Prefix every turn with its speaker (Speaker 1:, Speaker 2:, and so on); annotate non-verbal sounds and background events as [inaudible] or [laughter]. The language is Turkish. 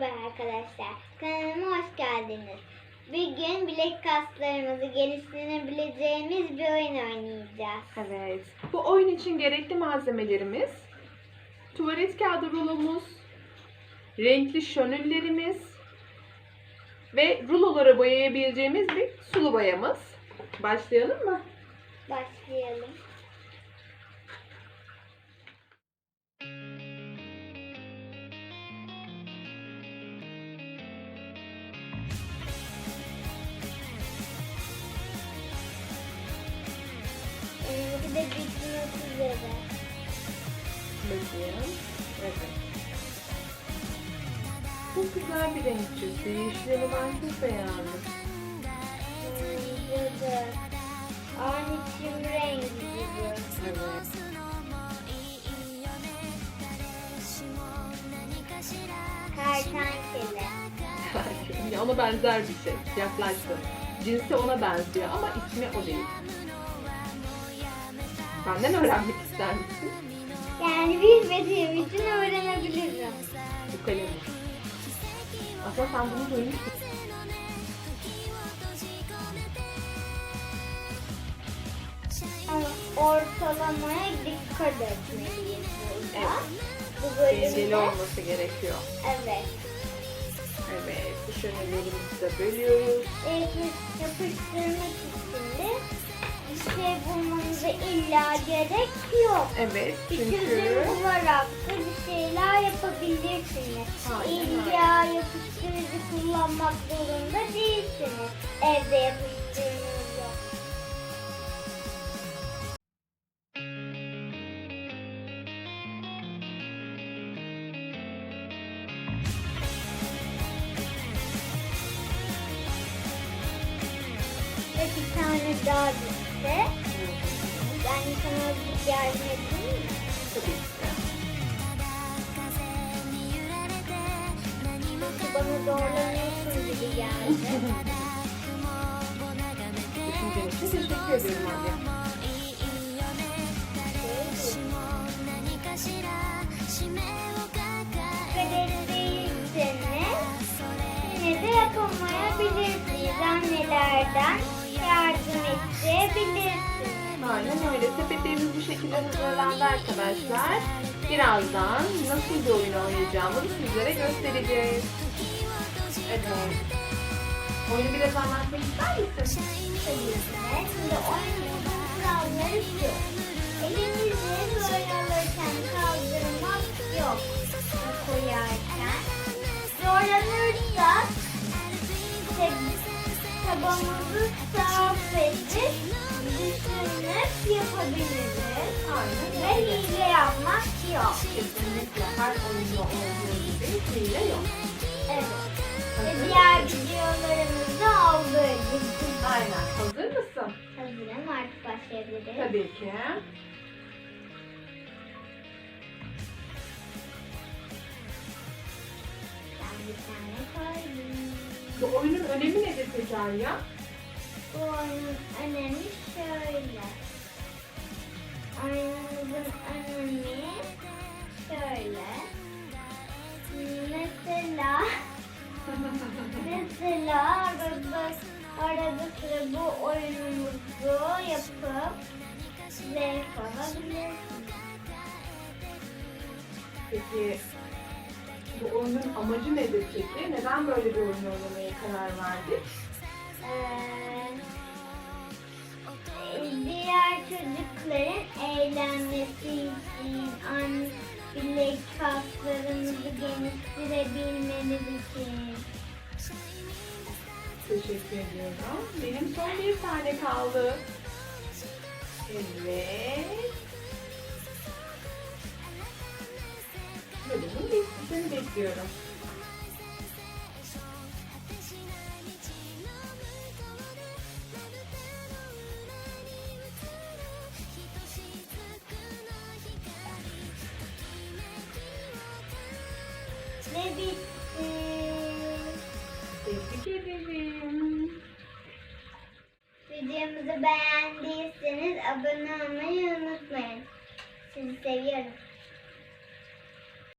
Speaker 1: Merhaba arkadaşlar, kanalıma hoş geldiniz. Bugün bilek kaslarımızı geliştirebileceğimiz bir oyun oynayacağız.
Speaker 2: Evet. Bu oyun için gerekli malzemelerimiz tuvalet kağıdı rulomuz, renkli şönüllerimiz ve rulolara boyayabileceğimiz bir sulu boyamız. Başlayalım mı?
Speaker 1: Başlayalım. De bitmek üzere.
Speaker 2: Bakayım. Evet. Çok güzel bir renk çıktı. Yeşilini ben çok beğendim.
Speaker 1: De. Aynı çim rengi gibi.
Speaker 2: Evet.
Speaker 1: Kertenkele.
Speaker 2: ya ona benzer bir şey. Yaklaştım. Cinsi ona benziyor ama ismi o değil. Benden öğrenmek ister misin?
Speaker 1: Yani bilmediğim için öğrenebilirim.
Speaker 2: Bu kalemi. Aslında sen bunu duymuşsun.
Speaker 1: Ama ortalamaya dikkat etmeliyiz burada. Bu bölümde.
Speaker 2: olması gerekiyor.
Speaker 1: Evet.
Speaker 2: Evet. Bu şönelerimizi de bölüyoruz.
Speaker 1: Evet, yapıştırmak için de bir şey bulmanıza illa gerek yok.
Speaker 2: Evet.
Speaker 1: Bir
Speaker 2: Çünkü
Speaker 1: çözüm bularak da bir şeyler yapabilirsiniz.
Speaker 2: Aynen
Speaker 1: İlla yapıştırıcı kullanmak zorunda değilsiniz. Evde. Ve bir tane daha bitti. Ben sana bir yardım edeyim mi?
Speaker 2: tabii ki.
Speaker 1: Çünkü bana zorlanıyorsun gibi geldi.
Speaker 2: Düşüncen için teşekkür ederim anne.
Speaker 1: Yapamayabilirsiniz. Annelerden yardım isteyebilirsiniz.
Speaker 2: Aynen öyle. Sepetlerimiz bu şekilde hazırlandı arkadaşlar. Birazdan nasıl bir oyun oynayacağımızı sizlere göstereceğiz. Evet. Oyunu biraz anlatmak ister misin?
Speaker 1: De. Şimdi oyunumuzun kuralları şu. Elimizi böyle alırken tabağımızı sağ edip düşünüp yapabiliriz.
Speaker 2: Aynen
Speaker 1: Ve hile yapmak yok.
Speaker 2: Kesinlikle her oyunda olduğu gibi hile yok.
Speaker 1: Evet. Ve diğer videolarımızda olduğu gibi.
Speaker 2: Aynen. Hazır mısın?
Speaker 1: Hazırım artık başlayabiliriz.
Speaker 2: Tabii ki. Oyunun önemi nedir peki Arya?
Speaker 1: Bu oyunun önemi şöyle. Aynamızın önemi şöyle. Mesela [laughs] mesela arada, arada sıra bu oyunumuzu yapıp zevk alabilirsiniz.
Speaker 2: Peki bu oyunun amacı nedir peki? Neden böyle bir oyun oynamaya karar verdik?
Speaker 1: Ee, diğer çocukların eğlenmesi için, an bilek kaslarımızı geliştirebilmemiz için.
Speaker 2: Teşekkür ediyorum. Benim son bir tane kaldı. Evet. Bitmesini bekliyorum.
Speaker 1: Ve bitti.
Speaker 2: Tebrik ederim.
Speaker 1: Videomuzu beğendiyseniz abone olmayı unutmayın. Sizi seviyorum.